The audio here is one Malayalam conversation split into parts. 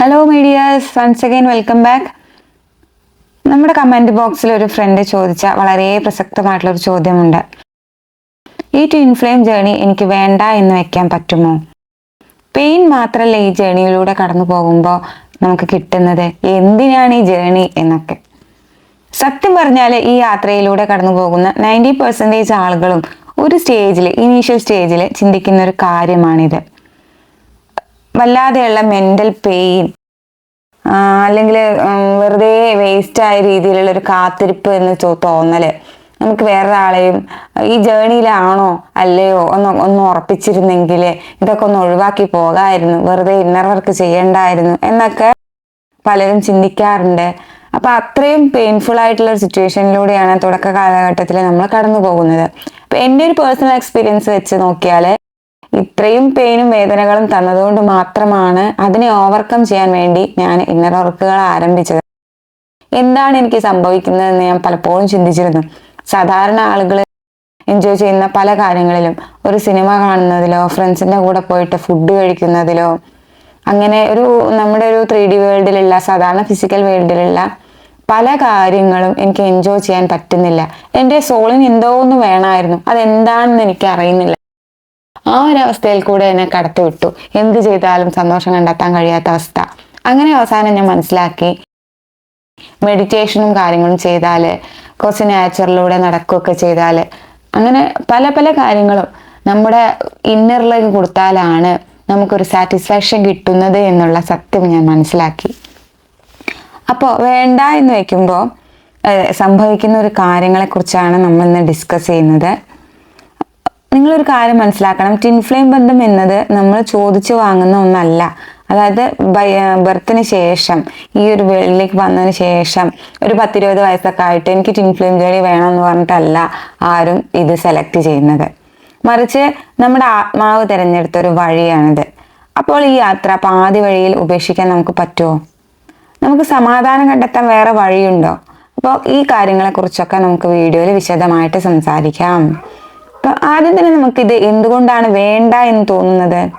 Hello medias once again welcome back നമ്മുടെ കമന്റ് ബോക്സിൽ ഒരു ഫ്രണ്ട് ചോദിച്ച വളരെ പ്രസക്തമായിട്ടുള്ള ഒരു ചോദ്യമുണ്ട്. ഈ ട്വിൻ ഫ്ലെയിം ജേണി എനിക്ക് വേണ്ട എന്ന് വെക്കാൻ പറ്റുമോ? പെയിൻ മാത്രമല്ല ഈ ജേണിയിലൂടെ കടന്നു പോകുമ്പോൾ നമുക്ക് കിട്ടുന്നത് എന്തിനാണ് ഈ ജേണി എന്നൊക്കെ. സത്യം പറഞ്ഞാൽ ഈ യാത്രയിലൂടെ കടന്നു പോകുന്ന നയന്റി പെർസെന്റേജ് ആളുകളും ഒരു സ്റ്റേജിൽ ഇനീഷ്യൽ സ്റ്റേജിൽ ചിന്തിക്കുന്ന ഒരു കാര്യമാണിത്. വല്ലാതെയുള്ള മെന്റൽ പെയിൻ അല്ലെങ്കിൽ വെറുതെ വേസ്റ്റ് ആയ രീതിയിലുള്ള ഒരു കാത്തിരിപ്പ് എന്ന് തോന്നൽ നമുക്ക് വേറൊരാളെയും ഈ ജേണിയിലാണോ അല്ലയോ ഒന്ന് ഒന്ന് ഉറപ്പിച്ചിരുന്നെങ്കിൽ ഇതൊക്കെ ഒന്ന് ഒഴിവാക്കി പോകാമായിരുന്നു വെറുതെ ഇന്നർ വർക്ക് ചെയ്യണ്ടായിരുന്നു എന്നൊക്കെ പലരും ചിന്തിക്കാറുണ്ട്. അപ്പൊ അത്രയും പെയിൻഫുൾ ആയിട്ടുള്ള ഒരു സിറ്റുവേഷനിലൂടെയാണ് തുടക്ക കാലഘട്ടത്തിൽ നമ്മൾ കടന്നു പോകുന്നത് അപ്പൊ എന്റെ ഒരു പേഴ്സണൽ എക്സ്പീരിയൻസ് വെച്ച് നോക്കിയാൽ ഇത്രയും പെയിനും വേദനകളും തന്നതുകൊണ്ട് മാത്രമാണ് അതിനെ ഓവർകം ചെയ്യാൻ വേണ്ടി ഞാൻ ഇന്നർ വർക്കുകൾ ആരംഭിച്ചത്. എന്താണ് എനിക്ക് സംഭവിക്കുന്നതെന്ന് ഞാൻ പലപ്പോഴും ചിന്തിച്ചിരുന്നു. സാധാരണ ആളുകൾ എൻജോയ് ചെയ്യുന്ന പല കാര്യങ്ങളിലും ഒരു സിനിമ കാണുന്നതിലോ ഫ്രണ്ട്സിന്റെ കൂടെ പോയിട്ട് ഫുഡ് കഴിക്കുന്നതിലോ അങ്ങനെ ഒരു നമ്മുടെ ഒരു ത്രീ ഡി വേൾഡിലുള്ള സാധാരണ ഫിസിക്കൽ വേൾഡിലുള്ള പല കാര്യങ്ങളും എനിക്ക് എൻജോയ് ചെയ്യാൻ പറ്റുന്നില്ല. എന്റെ സോളിന് എന്തോ ഒന്ന് വേണമായിരുന്നു. അതെന്താണെന്ന് എനിക്ക് അറിയുന്നില്ല. ആ ഒരു അവസ്ഥയിൽ കൂടെ എന്നെ കടത്തിവിട്ടു എന്ത് ചെയ്താലും സന്തോഷം കണ്ടെത്താൻ കഴിയാത്ത അവസ്ഥ. അങ്ങനെ അവസാനം ഞാൻ മനസ്സിലാക്കി. മെഡിറ്റേഷനും കാര്യങ്ങളും ചെയ്താൽ കുറച്ച് നാച്ചുറലിലൂടെ നടക്കുകയൊക്കെ ചെയ്താൽ അങ്ങനെ പല പല കാര്യങ്ങളും നമ്മുടെ ഇന്നറിലേക്ക് കൊടുത്താലാണ് നമുക്കൊരു സാറ്റിസ്ഫാക്ഷൻ കിട്ടുന്നത് എന്നുള്ള സത്യം ഞാൻ മനസ്സിലാക്കി. അപ്പോൾ വേണ്ട എന്ന് വെക്കുമ്പോൾ സംഭവിക്കുന്ന ഒരു കാര്യങ്ങളെക്കുറിച്ചാണ് നമ്മൾ ഇന്ന് ഡിസ്കസ് ചെയ്യുന്നത്. നിങ്ങളൊരു കാര്യം മനസ്സിലാക്കണം. ടിൻ ഫ്ലെയിം ബന്ധം എന്നത് നമ്മൾ ചോദിച്ചു വാങ്ങുന്ന ഒന്നല്ല. അതായത് ബർത്തിന് ശേഷം ഈ ഒരു വേൾഡിലേക്ക് വന്നതിന് ശേഷം ഒരു പത്തിരുപത് വയസ്സൊക്കെ ആയിട്ട് എനിക്ക് ടിൻ ഫ്ലെയിം ജോലി വേണമെന്ന് പറഞ്ഞിട്ടല്ല ആരും ഇത് സെലക്ട് ചെയ്യുന്നത്. മറിച്ച് നമ്മുടെ ആത്മാവ് തിരഞ്ഞെടുത്ത ഒരു വഴിയാണിത്. അപ്പോൾ ഈ യാത്ര പാതി വഴിയിൽ ഉപേക്ഷിക്കാൻ നമുക്ക് പറ്റുമോ? നമുക്ക് സമാധാനം കണ്ടെത്താൻ വേറെ വഴിയുണ്ടോ? അപ്പോൾ ഈ കാര്യങ്ങളെക്കുറിച്ചൊക്കെ നമുക്ക് വീഡിയോയിൽ വിശദമായിട്ട് സംസാരിക്കാം. അപ്പോൾ ആദ്യം തന്നെ നമുക്കിത് എന്തുകൊണ്ടാണ് വേണ്ട എന്ന് തോന്നുന്നത്?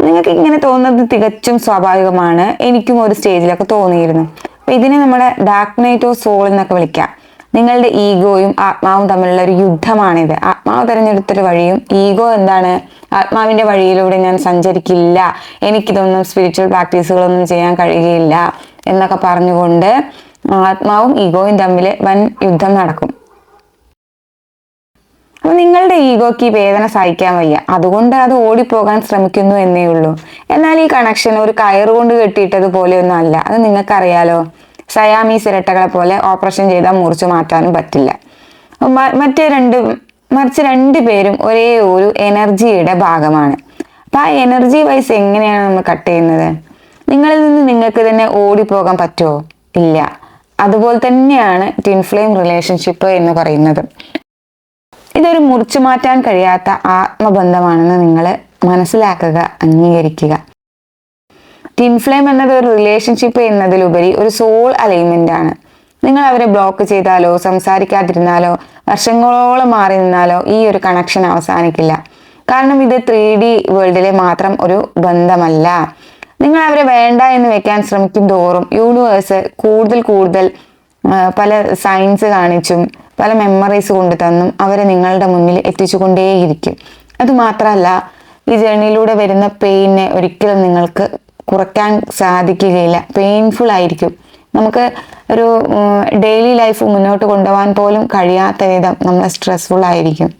നിങ്ങൾക്ക് ഇങ്ങനെ തോന്നുന്നത് തികച്ചും സ്വാഭാവികമാണ്. എനിക്കും ഒരു സ്റ്റേജിലൊക്കെ തോന്നിയിരുന്നു. അപ്പൊ ഇതിനെ നമ്മുടെ ഡാർക്ക് നൈറ്റ് ഓഫ് സോൾ എന്നൊക്കെ വിളിക്കാം. നിങ്ങളുടെ ഈഗോയും ആത്മാവും തമ്മിലുള്ള ഒരു യുദ്ധമാണിത്. ആത്മാവ് തിരഞ്ഞെടുത്തൊരു വഴിയും ഈഗോ എന്താണ്? ആത്മാവിന്റെ വഴിയിലൂടെ ഞാൻ സഞ്ചരിക്കില്ല. എനിക്കിതൊന്നും സ്പിരിച്വൽ പ്രാക്ടീസുകളൊന്നും ചെയ്യാൻ കഴിയുകയില്ല എന്നൊക്കെ പറഞ്ഞുകൊണ്ട് ആത്മാവും ഈഗോയും തമ്മിൽ വൻ യുദ്ധം നടക്കും. അപ്പൊ നിങ്ങളുടെ ഈഗോക്ക് ഈ വേദന സഹിക്കാൻ വയ്യ. അതുകൊണ്ട് അത് ഓടിപ്പോകാൻ ശ്രമിക്കുന്നു എന്നേ ഉള്ളൂ. എന്നാൽ ഈ കണക്ഷൻ ഒരു കയറുകൊണ്ട് കെട്ടിയിട്ടത് പോലെയൊന്നും അല്ല. അത് നിങ്ങൾക്കറിയാലോ. സയാമീസ് ഇരട്ടകളെ പോലെ ഓപ്പറേഷൻ ചെയ്താൽ മുറിച്ചു മാറ്റാനും പറ്റില്ല. മറ്റേ രണ്ട് മറിച്ച് രണ്ടു പേരും ഒരേ ഒരു എനർജിയുടെ ഭാഗമാണ്. അപ്പൊ ആ എനർജി വൈസ് എങ്ങനെയാണ് നമ്മൾ കട്ട് ചെയ്യുന്നത്? നിങ്ങളിൽ നിന്ന് നിങ്ങൾക്ക് തന്നെ ഓടിപ്പോകാൻ പറ്റുമോ? ഇല്ല. അതുപോലെ തന്നെയാണ് ടിൻ ഫ്ലെയിം റിലേഷൻഷിപ്പ് എന്ന് പറയുന്നത്. ഇതൊരു മുറിച്ചു മാറ്റാൻ കഴിയാത്ത ആത്മബന്ധമാണെന്ന് നിങ്ങൾ മനസ്സിലാക്കുക അംഗീകരിക്കുക. ടിൻ ഫ്ലെയിം എന്നത് ഒരു റിലേഷൻഷിപ്പ് എന്നതിലുപരി ഒരു സോൾ അലൈൻമെന്റ് ആണ്. നിങ്ങൾ അവരെ ബ്ലോക്ക് ചെയ്താലോ സംസാരിക്കാതിരുന്നാലോ വർഷങ്ങളോളം മാറി നിന്നാലോ ഈ ഒരു കണക്ഷൻ അവസാനിക്കില്ല. കാരണം ഇത് ത്രീ ഡി വേൾഡിലെ മാത്രം ഒരു ബന്ധമല്ല. നിങ്ങൾ അവരെ വേണ്ട എന്ന് വെക്കാൻ ശ്രമിക്കും തോറും യൂണിവേഴ്സ് കൂടുതൽ കൂടുതൽ പല സയൻസ് കാണിച്ചും പല മെമ്മറീസ് കൊണ്ടു തന്നും അവരെ നിങ്ങളുടെ മുന്നിൽ എത്തിച്ചുകൊണ്ടേയിരിക്കും. അത് മാത്രമല്ല ഈ ജേണിയിലൂടെ വരുന്ന പെയിനെ ഒരിക്കലും നിങ്ങൾക്ക് കുറയ്ക്കാൻ സാധിക്കുകയില്ല. പെയിൻഫുൾ ആയിരിക്കും. നമുക്ക് ഒരു ഡെയിലി ലൈഫ് മുന്നോട്ട് കൊണ്ടുപോകാൻ പോലും കഴിയാത്ത വിധം നമ്മൾ സ്ട്രെസ്ഫുൾ ആയിരിക്കും.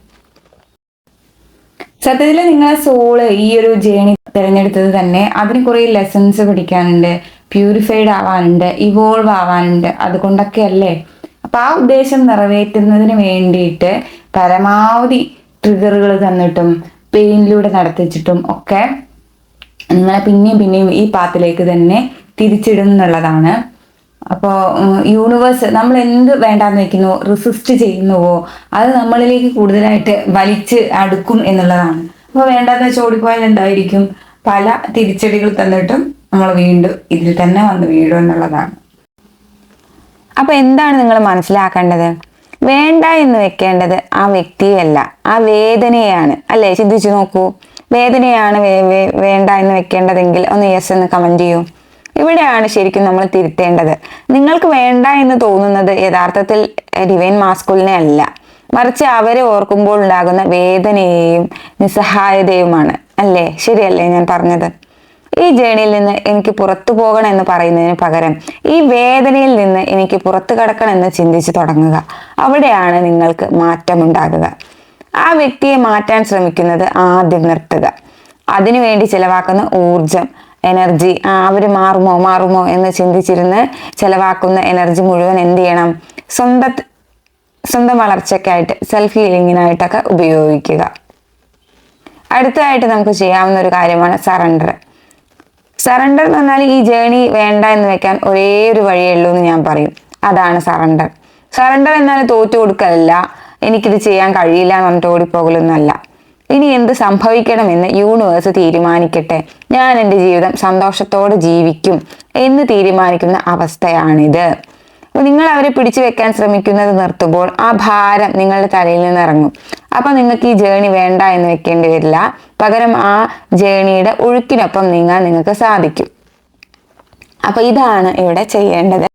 സത്യത്തിൽ നിങ്ങളെ സോൾ ഈ ഒരു ജേണി തിരഞ്ഞെടുത്തത് തന്നെ അതിന് കുറേ ലെസൺസ് പഠിക്കാനുണ്ട് പ്യൂരിഫൈഡ് ആവാനുണ്ട് ഇവോൾവ് ആവാനുണ്ട് അതുകൊണ്ടൊക്കെ അല്ലേ അപ്പൊ ആ ഉദ്ദേശം നിറവേറ്റുന്നതിന് വേണ്ടിയിട്ട് പരമാവധി ട്രിഗറുകൾ തന്നിട്ടും പെയിനിലൂടെ നടത്തിച്ചിട്ടും ഒക്കെ നിങ്ങളെ പിന്നെയും പിന്നെയും ഈ പാത്തിലേക്ക് തന്നെ തിരിച്ചിടും എന്നുള്ളതാണ്. അപ്പോൾ യൂണിവേഴ്സ് നമ്മൾ എന്ത് വേണ്ടാന്ന് വെക്കുന്നു റിസിസ്റ്റ് ചെയ്യുന്നുവോ അത് നമ്മളിലേക്ക് കൂടുതലായിട്ട് വലിച്ച് അടുക്കും എന്നുള്ളതാണ്. അപ്പോൾ വേണ്ടാന്ന് വെച്ച് ഓടിപ്പോയാൽ പല തിരിച്ചടികൾ തന്നിട്ടും നമ്മൾ വീണ്ടും ഇതിൽ തന്നെ വന്ന് വീഴും എന്നുള്ളതാണ്. അപ്പൊ എന്താണ് നിങ്ങൾ മനസ്സിലാക്കേണ്ടത്? വേണ്ട എന്ന് വെക്കേണ്ടത് ആ വ്യക്തിയല്ല ആ വേദനയാണ്. അല്ലേ? ചിന്തിച്ചു നോക്കൂ. വേദനയാണ് വേണ്ട എന്ന് വെക്കേണ്ടതെങ്കിൽ ഒന്ന് യെസ് എന്ന് കമന്റ് ചെയ്യൂ. ഇവിടെയാണ് ശരിക്കും നമ്മൾ തിരുത്തേണ്ടത്. നിങ്ങൾക്ക് വേണ്ട എന്ന് തോന്നുന്നത് യഥാർത്ഥത്തിൽ ഡിവൈൻ മാസ്കുലിനെ അല്ല. മറിച്ച് അവരെ ഓർക്കുമ്പോൾ ഉണ്ടാകുന്ന വേദനയെയും നിസ്സഹായതയുമാണ്. അല്ലേ? ശരിയല്ലേ ഞാൻ പറഞ്ഞത്? ഈ ജേണിയിൽ നിന്ന് എനിക്ക് പുറത്തു പോകണം എന്ന് പറയുന്നതിന് പകരം ഈ വേദനയിൽ നിന്ന് എനിക്ക് പുറത്തു കടക്കണം എന്ന് ചിന്തിച്ചു തുടങ്ങുക. അവിടെയാണ് നിങ്ങൾക്ക് മാറ്റമുണ്ടാകുക. ആ വ്യക്തിയെ മാറ്റാൻ ശ്രമിക്കുന്നത് ആദ്യം നിർത്തുക. അതിനുവേണ്ടി ചിലവാക്കുന്ന ഊർജം എനർജി അവർ മാറുമോ മാറുമോ എന്ന് ചിന്തിച്ചിരുന്ന് ചിലവാക്കുന്ന എനർജി മുഴുവൻ എന്ത് ചെയ്യണം? സ്വന്തം സ്വന്തം വളർച്ചയ്ക്കായിട്ട് സെൽഫ് ഹീലിങ്ങിനായിട്ടൊക്കെ ഉപയോഗിക്കുക. അടുത്തതായിട്ട് നമുക്ക് ചെയ്യാവുന്ന ഒരു കാര്യമാണ് സറണ്ടർ സറണ്ടർ എന്ന് പറഞ്ഞാൽ ഈ ജേണി വേണ്ട എന്ന് വെക്കാൻ ഒരേ ഒരു വഴിയേ ഉള്ളൂ എന്ന് ഞാൻ പറയും. അതാണ് സറണ്ടർ സറണ്ടർ എന്നാൽ തോറ്റു കൊടുക്കലല്ല. എനിക്കിത് ചെയ്യാൻ കഴിയില്ല എന്ന് പറഞ്ഞിട്ട് ഓടിപ്പോകലൊന്നുമല്ല. ഇനി എന്ത് സംഭവിക്കണമെന്ന് യൂണിവേഴ്സ് തീരുമാനിക്കട്ടെ. ഞാൻ എന്റെ ജീവിതം സന്തോഷത്തോടെ ജീവിക്കും എന്ന് തീരുമാനിക്കുന്ന അവസ്ഥയാണിത്. നിങ്ങൾ അവരെ പിടിച്ചു വെക്കാൻ ശ്രമിക്കുന്നത് നിർത്തുമ്പോൾ ആ ഭാരം നിങ്ങളുടെ തലയിൽ നിന്ന് ഇറങ്ങും. അപ്പൊ നിങ്ങൾക്ക് ഈ ജേണി വേണ്ട എന്ന് വെക്കേണ്ടി വരില്ല. പകരം ആ ജേണിയുടെ ഒഴുക്കിനൊപ്പം നീങ്ങാൻ നിങ്ങൾക്ക് സാധിക്കും. അപ്പൊ ഇതാണ് ഇവിടെ ചെയ്യേണ്ടത്.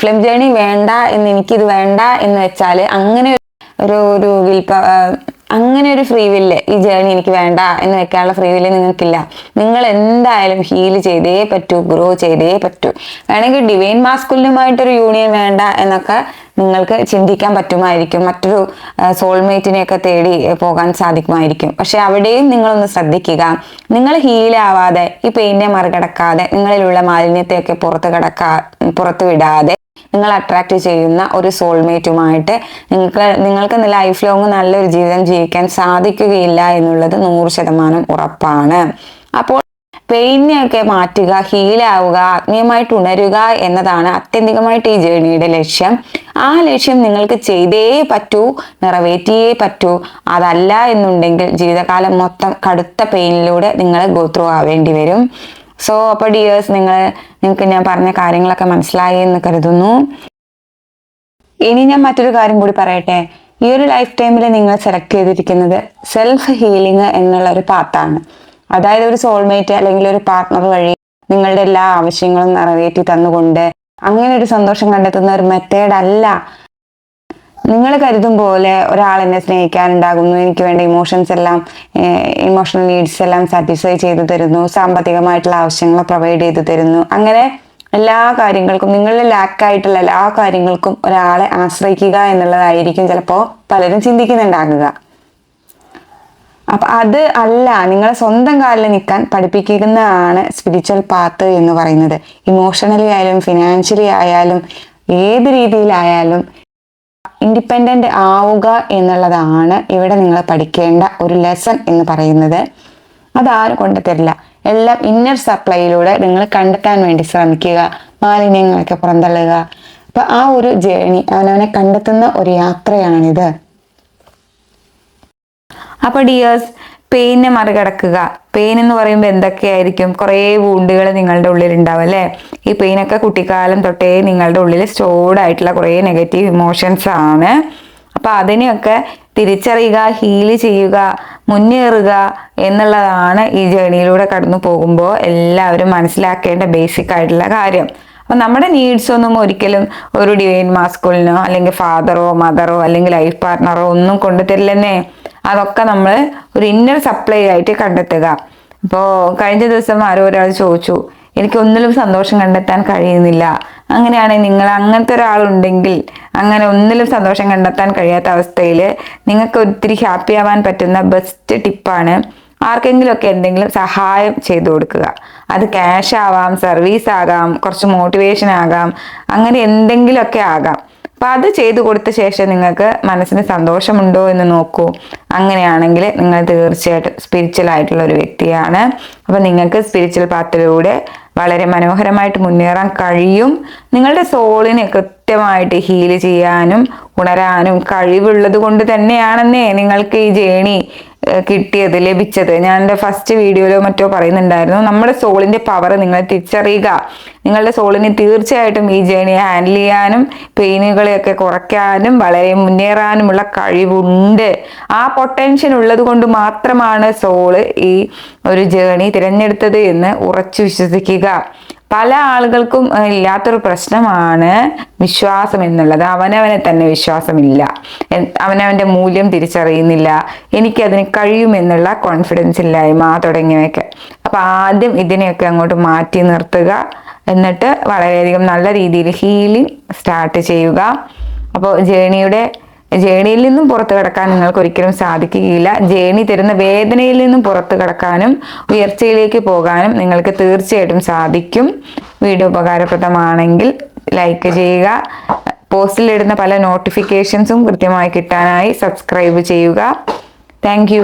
ഫ്ലെം ജേണി വേണ്ട എന്ന് എനിക്കിത് വേണ്ട എന്ന് വെച്ചാൽ അങ്ങനെ ഒരു ഒരു വിൽപ്പ അങ്ങനെ ഒരു ഫ്രീ വില്ല് ഈ ജേണി എനിക്ക് വേണ്ട എന്ന് വെക്കാനുള്ള ഫ്രീ വില്ല് നിങ്ങൾക്കില്ല. നിങ്ങൾ എന്തായാലും ഹീൽ ചെയ്തേ പറ്റൂ ഗ്രോ ചെയ്തേ പറ്റൂ. വേണമെങ്കിൽ ഡിവൈൻ മാസ്കുലിനുമായിട്ടൊരു യൂണിയൻ വേണ്ട എന്നൊക്കെ നിങ്ങൾക്ക് ചിന്തിക്കാൻ പറ്റുമായിരിക്കും. മറ്റൊരു സോൾമേറ്റിനെയൊക്കെ തേടി പോകാൻ സാധിക്കുമായിരിക്കും. പക്ഷെ അവിടെയും നിങ്ങളൊന്ന് ശ്രദ്ധിക്കുക. നിങ്ങൾ ഹീലാവാതെ ഈ പെയിനെ മറികടക്കാതെ നിങ്ങളിലുള്ള മാലിന്യത്തെയൊക്കെ പുറത്ത് കടക്കാ പുറത്ത് വിടാതെ നിങ്ങൾ അട്രാക്ട് ചെയ്യുന്ന ഒരു സോൾമേറ്റുമായിട്ട് നിങ്ങൾക്ക് നിങ്ങൾക്ക് ലൈഫ് ലോങ് നല്ലൊരു ജീവിതം ജീവിക്കാൻ സാധിക്കുകയില്ല എന്നുള്ളത് നൂറ് ശതമാനം ഉറപ്പാണ്. അപ്പോൾ പെയിനെയൊക്കെ മാറ്റുക ഹീലാവുക ആത്മീയമായിട്ട് ഉണരുക എന്നതാണ് അത്യന്തികമായിട്ട് ഈ ജേണിയുടെ ലക്ഷ്യം. ആ ലക്ഷ്യം നിങ്ങൾക്ക് ചെയ്തേ പറ്റൂ നിറവേറ്റിയേ പറ്റൂ. അതല്ല എന്നുണ്ടെങ്കിൽ ജീവിതകാലം മൊത്തം കടുത്ത പെയിനിലൂടെ നിങ്ങൾ ഗോത്രൂ ആവേണ്ടി വരും. സോ അപ്പോൾ ഡിയേഴ്സ് നിങ്ങൾ നിങ്ങൾക്ക് ഞാൻ പറഞ്ഞ കാര്യങ്ങളൊക്കെ മനസ്സിലായി എന്ന് കരുതുന്നു. ഇനി ഞാൻ മറ്റൊരു കാര്യം കൂടി പറയട്ടെ. ഈ ഒരു ലൈഫ് ടൈമിൽ നിങ്ങൾ സെലക്ട് ചെയ്തിരിക്കുന്നത് സെൽഫ് ഹീലിംഗ് എന്നുള്ള ഒരു പാത്താണ് അതായത് ഒരു സോൾമേറ്റ് അല്ലെങ്കിൽ ഒരു പാർട്ണർ വഴി നിങ്ങളുടെ എല്ലാ ആവശ്യങ്ങളും നിറവേറ്റി തന്നുകൊണ്ട് അങ്ങനെ ഒരു സന്തോഷം കണ്ടെത്തുന്ന ഒരു മെത്തേഡ് അല്ല നിങ്ങൾ കരുതും പോലെ ഒരാൾ എന്നെ സ്നേഹിക്കാനുണ്ടാകുന്നു. എനിക്ക് വേണ്ട ഇമോഷൻസ് എല്ലാം ഇമോഷണൽ നീഡ്സ് എല്ലാം സാറ്റിസ്ഫൈ ചെയ്തു തരുന്നു. സാമ്പത്തികമായിട്ടുള്ള ആവശ്യങ്ങൾ പ്രൊവൈഡ് ചെയ്തു തരുന്നു. അങ്ങനെ എല്ലാ കാര്യങ്ങൾക്കും നിങ്ങളുടെ ലാക്കായിട്ടുള്ള എല്ലാ കാര്യങ്ങൾക്കും ഒരാളെ ആശ്രയിക്കുക എന്നുള്ളതായിരിക്കും ചിലപ്പോൾ പലരും ചിന്തിക്കുന്നുണ്ടാകുക. അപ്പം അത് അല്ല നിങ്ങളെ സ്വന്തം കാലിൽ നിൽക്കാൻ പഠിപ്പിക്കുന്നതാണ് സ്പിരിച്വൽ പാത്ത് എന്ന് പറയുന്നത്. ഇമോഷണലി ആയാലും ഫിനാൻഷ്യലി ആയാലും ഏത് രീതിയിലായാലും ഇൻഡിപെൻഡന്റ് ആവുക എന്നുള്ളതാണ് ഇവിടെ നിങ്ങൾ പഠിക്കേണ്ട ഒരു ലെസൺ എന്ന് പറയുന്നത്. അതാരും കൊണ്ടുതരില്ല എല്ലാം ഇന്നർ സപ്ലൈയിലൂടെ നിങ്ങൾ കണ്ടെത്താൻ വേണ്ടി ശ്രമിക്കുക. മാലിന്യങ്ങളൊക്കെ പുറന്തള്ളുക. അപ്പൊ ആ ഒരു ജേണി അവനവനെ കണ്ടെത്തുന്ന ഒരു യാത്രയാണിത്. അപ്പൊ ഡിയേഴ്സ് പെയിനെ മറികടക്കുക. പെയിൻ എന്ന് പറയുമ്പോൾ എന്തൊക്കെയായിരിക്കും? കുറേ വൂണ്ടുകൾ നിങ്ങളുടെ ഉള്ളിൽ ഉണ്ടാവും അല്ലേ? ഈ പെയിനൊക്കെ കുട്ടിക്കാലം തൊട്ടേ നിങ്ങളുടെ ഉള്ളിൽ സ്റ്റോർഡ് ആയിട്ടുള്ള കുറേ നെഗറ്റീവ് ഇമോഷൻസ് ആണ്. അപ്പൊ അതിനെയൊക്കെ തിരിച്ചറിയുക ഹീൽ ചെയ്യുക മുന്നേറുക എന്നുള്ളതാണ് ഈ ജേണിയിലൂടെ കടന്നു പോകുമ്പോൾ എല്ലാവരും മനസ്സിലാക്കേണ്ട ബേസിക് ആയിട്ടുള്ള കാര്യം. അപ്പൊ നമ്മുടെ നീഡ്സ് ഒന്നും ഒരിക്കലും ഒരു ഡിവൈൻ മാസ്കുലിനോ അല്ലെങ്കിൽ ഫാദറോ മദറോ അല്ലെങ്കിൽ ലൈഫ് പാർട്ട്ണറോ ഒന്നും കൊണ്ടുതരില്ലെന്നേ അതൊക്കെ നമ്മൾ ഒരു ഇന്നർ സപ്ലൈ ആയിട്ട് കണ്ടെത്തുക. അപ്പോൾ കഴിഞ്ഞ ദിവസം ആരോ ഒരാൾ ചോദിച്ചു എനിക്ക് ഒന്നിലും സന്തോഷം കണ്ടെത്താൻ കഴിയുന്നില്ല. അങ്ങനെയാണെങ്കിൽ നിങ്ങൾ അങ്ങനത്തെ ഒരാളുണ്ടെങ്കിൽ അങ്ങനെ ഒന്നിലും സന്തോഷം കണ്ടെത്താൻ കഴിയാത്ത അവസ്ഥയിൽ നിങ്ങൾക്ക് ഒത്തിരി ഹാപ്പി ആവാൻ പറ്റുന്ന ബെസ്റ്റ് ടിപ്പാണ് ആർക്കെങ്കിലുമൊക്കെ എന്തെങ്കിലും സഹായം ചെയ്തു കൊടുക്കുക. അത് ക്യാഷ് ആവാം സർവീസ് ആകാം കുറച്ച് മോട്ടിവേഷൻ ആകാം അങ്ങനെ എന്തെങ്കിലുമൊക്കെ ആകാം. അപ്പം അത് ചെയ്തു കൊടുത്ത ശേഷം നിങ്ങൾക്ക് മനസ്സിന് സന്തോഷമുണ്ടോ എന്ന് നോക്കൂ. അങ്ങനെയാണെങ്കിൽ നിങ്ങൾ തീർച്ചയായിട്ടും സ്പിരിച്വൽ ആയിട്ടുള്ള ഒരു വ്യക്തിയാണ്. അപ്പം നിങ്ങൾക്ക് സ്പിരിച്വൽ പാത്തിലൂടെ വളരെ മനോഹരമായിട്ട് മുന്നേറാൻ കഴിയും. നിങ്ങളുടെ സോളിനെ കൃത്യമായിട്ട് ഹീൽ ചെയ്യാനും ഉണരാനും കഴിവുള്ളത് കൊണ്ട് തന്നെയാണെന്നേ നിങ്ങൾക്ക് ഈ ജേണി കിട്ടിയത് ലഭിച്ചത്. ഞാൻ എന്റെ ഫസ്റ്റ് വീഡിയോയിലോ മറ്റോ പറയുന്നുണ്ടായിരുന്നു. നമ്മുടെ സോളിന്റെ പവർ നിങ്ങൾ തിരിച്ചറിയുക. നിങ്ങളുടെ സോളിന് തീർച്ചയായിട്ടും ഈ ജേണി ഹാൻഡിൽ ചെയ്യാനും പെയിനുകളെയൊക്കെ കുറയ്ക്കാനും വളരെ മുന്നേറാനുമുള്ള കഴിവുണ്ട്. ആ പൊട്ടൻഷ്യൽ ഉള്ളത് കൊണ്ട് മാത്രമാണ് സോൾ ഈ ഒരു ജേണി തിരഞ്ഞെടുത്തത് എന്ന് ഉറച്ചു വിശ്വസിക്കുക. പല ആളുകൾക്കും ഇല്ലാത്തൊരു പ്രശ്നമാണ് വിശ്വാസം എന്നുള്ളത്. അവനവനെ തന്നെ വിശ്വാസമില്ല. അവനവന്റെ മൂല്യം തിരിച്ചറിയുന്നില്ല. എനിക്കതിന് കഴിയുമെന്നുള്ള കോൺഫിഡൻസ് ഇല്ലായ്മ തുടങ്ങിയവയൊക്കെ. അപ്പം ആദ്യം ഇതിനെയൊക്കെ അങ്ങോട്ട് മാറ്റി നിർത്തുക. എന്നിട്ട് വളരെയധികം നല്ല രീതിയിൽ ഹീലിംഗ് സ്റ്റാർട്ട് ചെയ്യുക. അപ്പോൾ ജേണിയുടെ ജേണിയിൽ നിന്നും പുറത്തു കടക്കാൻ നിങ്ങൾക്ക് ഒരിക്കലും സാധിക്കുകയില്ല. ജേണി തരുന്ന വേദനയിൽ നിന്നും പുറത്തു കടക്കാനും ഉയർച്ചയിലേക്ക് പോകാനും നിങ്ങൾക്ക് തീർച്ചയായിട്ടും സാധിക്കും. വീഡിയോ ഉപകാരപ്രദമാണെങ്കിൽ ലൈക്ക് ചെയ്യുക. പോസ്റ്റിൽ ഇടുന്ന പല നോട്ടിഫിക്കേഷൻസും കൃത്യമായി കിട്ടാനായി സബ്സ്ക്രൈബ് ചെയ്യുക. താങ്ക്